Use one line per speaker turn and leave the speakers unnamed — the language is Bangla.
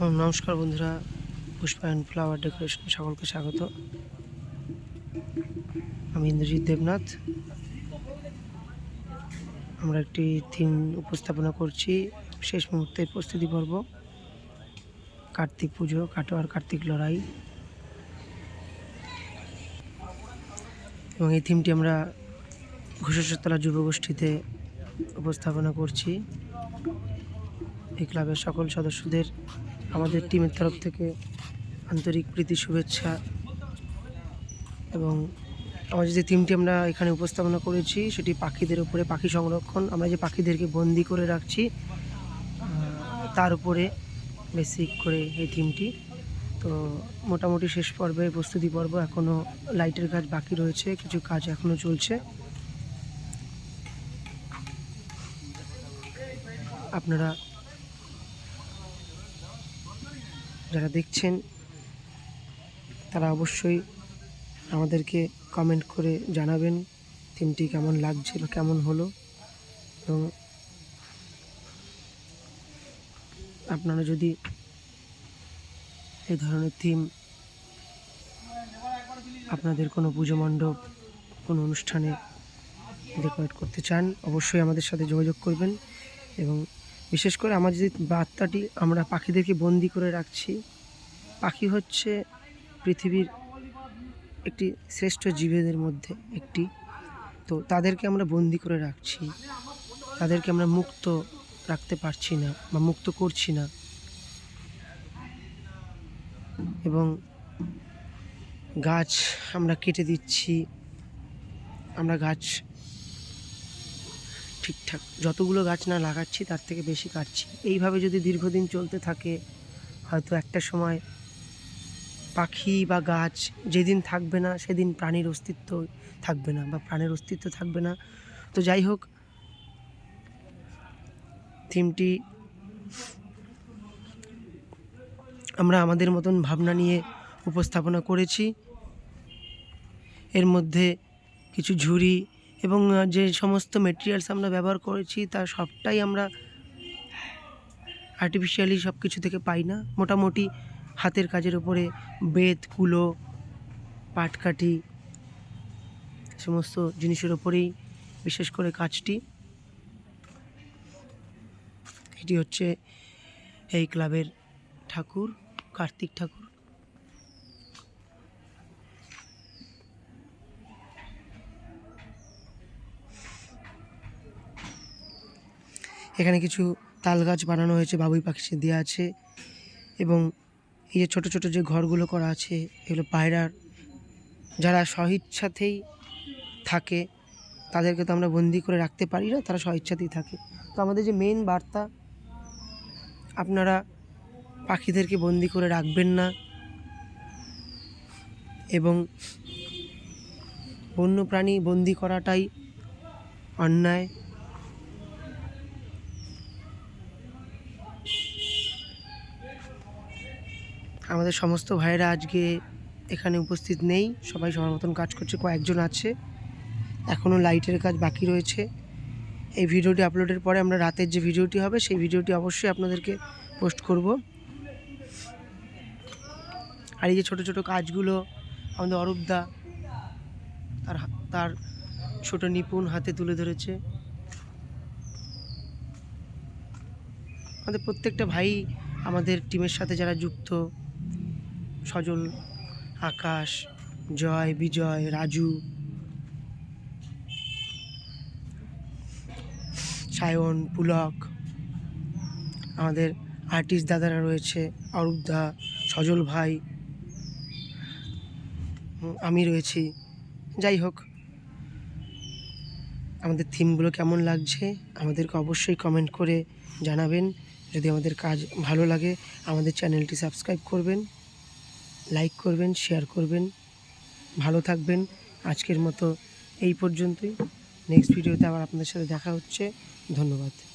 নমস্কার বন্ধুরা, পুষ্পায়ন ফ্লাওয়ার ডেকোরেশন সকলকে স্বাগত। আমি ইন্দ্রজিৎ দেবনাথ। আমরা একটি থিম উপস্থাপনা করছি, শেষ মুহূর্তের প্রস্তুতি পর্ব, কার্তিক পুজো কাটোয়ার কার্তিক লড়াই। এবং এই থিমটি আমরা ঘোষেশ্বরতলা যুবগোষ্ঠীতে উপস্থাপনা করছি। এই ক্লাবের সকল সদস্যদের আমাদের টিমের তরফ থেকে আন্তরিক প্রীতি, শুভেচ্ছা এবং আমাদের যে টিমটি আমরা এখানে উপস্থাপনা করেছি, সেটি পাখিদের উপরে, পাখি সংরক্ষণ। আমরা যে পাখিদেরকে বন্দি করে রাখছি তার উপরে বেসিক করে এই থিমটি তো মোটামুটি শেষ পর্বে, প্রস্তুতি পর্ব এখনও লাইটের কাজ বাকি রয়েছে, কিছু কাজ এখনও চলছে। আপনারা যারা দেখছেন, তারা অবশ্যই আমাদেরকে কমেন্ট করে জানাবেন থিমটি কেমন লাগছে বা কেমন হলো। এবং আপনারা যদি এই ধরনের থিম আপনাদের কোনো পুজো মণ্ডপ, কোনো অনুষ্ঠানে ডেকোরেট করতে চান, অবশ্যই আমাদের সাথে যোগাযোগ করবেন এবং বিশেষ করে আমার যে বার্তাটি আমরা পাখিদেরকে বন্দি করে রাখছি, পাখি হচ্ছে পৃথিবীর একটি শ্রেষ্ঠ জীবেদের মধ্যে একটি। তো তাদেরকে আমরা বন্দি করে রাখছি, তাদেরকে আমরা মুক্ত রাখতে পারছি না বা মুক্ত করছি না। এবং গাছ আমরা কেটে দিচ্ছি, আমরা গাছ ঠিকঠাক। যতগুলো গাছ না লাগাচ্ছি, তার থেকে বেশি কাটছি। এইভাবে যদি দীর্ঘদিন চলতে থাকে, হয়তো একটা সময় পাখি বা গাছ যেদিন থাকবে না, সেদিন প্রাণীর অস্তিত্ব থাকবে না বা প্রাণের অস্তিত্ব থাকবে না। তো যাই হোক, থিমটি আমরা আমাদের মতন ভাবনা নিয়ে উপস্থাপনা করেছি। এর মধ্যে কিছু ঝুড়ি এবং যে সমস্ত মেটেরিয়ালস আমরা ব্যবহার করেছি, তার সবটাই আমরা আর্টিফিশিয়ালি সব কিছু থেকে পাই না। মোটামুটি হাতের কাজের উপরে বেত, কুলো, পাটকাঠি, সমস্ত জিনিসের ওপরেই বিশেষ করে কাজটি। এটি হচ্ছে এই ক্লাবের ঠাকুর, কার্তিক ঠাকুর। এখানে কিছু তাল গাছ বানানো হয়েছে, বাবুই পাখি দেওয়া আছে এবং এই যে ছোট ছোট যে ঘরগুলো করা আছে, এগুলো পায়রার যারা স্বইচ্ছাতেই থাকে, তাদেরকে তো আমরা বন্দি করে রাখতে পারি না, তারা স্বইচ্ছাতেই থাকে। তো আমাদের যে মেন বার্তা, আপনারা পাখিদেরকে বন্দি করে রাখবেন না এবং বন্যপ্রাণী বন্দি করাটাই অন্যায়। আমাদের সমস্ত ভাইয়েরা আজকে এখানে উপস্থিত নেই। সবাই সবার মতন কাজ করছে, কয়েকজন আছে। এখনও লাইটের কাজ বাকি রয়েছে। এই ভিডিওটি আপলোডের পরে আমরা রাতের যে ভিডিওটি হবে, সেই ভিডিওটি অবশ্যই আপনাদেরকে পোস্ট করব। আর এই যে ছোটো ছোটো কাজগুলো, আমাদের অরূপদা, তার তার ছোট নিপুণ হাতে তুলে ধরেছে। আমাদের প্রত্যেকটা ভাই আমাদের টিমের সাথে যারা যুক্ত সজল, আকাশ, জয়, বিজয়, রাজু, সায়ন, পুলক, আমাদের আর্টিস্ট দাদারা রয়েছে অরূপদা সজল ভাই আমি রয়েছি। যাই হোক, আমাদের থিমগুলো কেমন লাগছে, আমাদেরকে অবশ্যই কমেন্ট করে জানাবেন। যদি আমাদের কাজ ভালো লাগে, আমাদের চ্যানেলটি সাবস্ক্রাইব করবেন। লাইক করবেন শেয়ার করবেন। ভালো থাকবেন। আজকের মতো এই পর্যন্তই। নেক্সট ভিডিওতে আবার আপনাদের সাথে দেখা হচ্ছে। ধন্যবাদ।